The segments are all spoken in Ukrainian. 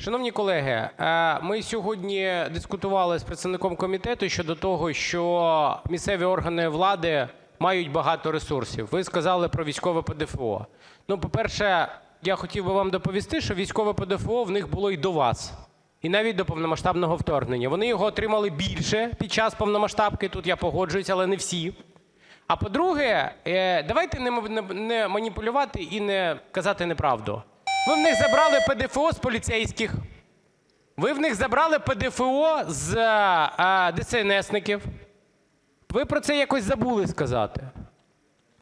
Шановні колеги, е, ми сьогодні дискутували з представником комітету щодо того, що місцеві органи влади мають багато ресурсів. Ви сказали про військове ПДФО. Ну, по-перше, я хотів би вам доповісти, що військове ПДФО в них було і до вас, і навіть до повномасштабного вторгнення. Вони його отримали більше під час повномасштабки, тут я погоджуюсь, але не всі. А по-друге, е, давайте не маніпулювати і не казати неправду. Ви в них забрали ПДФО з поліцейських, ви в них забрали ПДФО з е, ДСНСників. Ви про це якось забули сказати.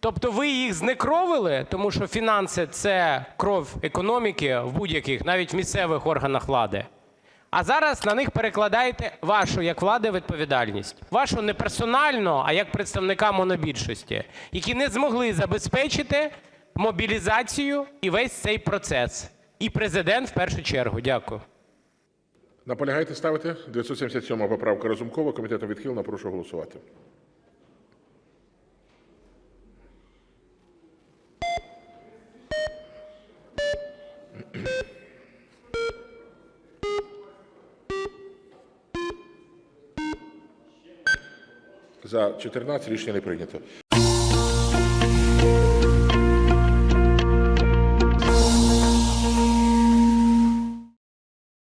Тобто ви їх знекровили, тому що фінанси – це кров економіки в будь-яких, навіть в місцевих органах влади. А зараз на них перекладаєте вашу як влади відповідальність. Вашу не персонально, а як представника монобільшості, які не змогли забезпечити мобілізацію і весь цей процес. І Президент в першу чергу. Дякую. Наполягаєте ставити? 977 поправка Разумкова. Комітетом відхилена. Прошу голосувати. За 14 рішення не прийнято.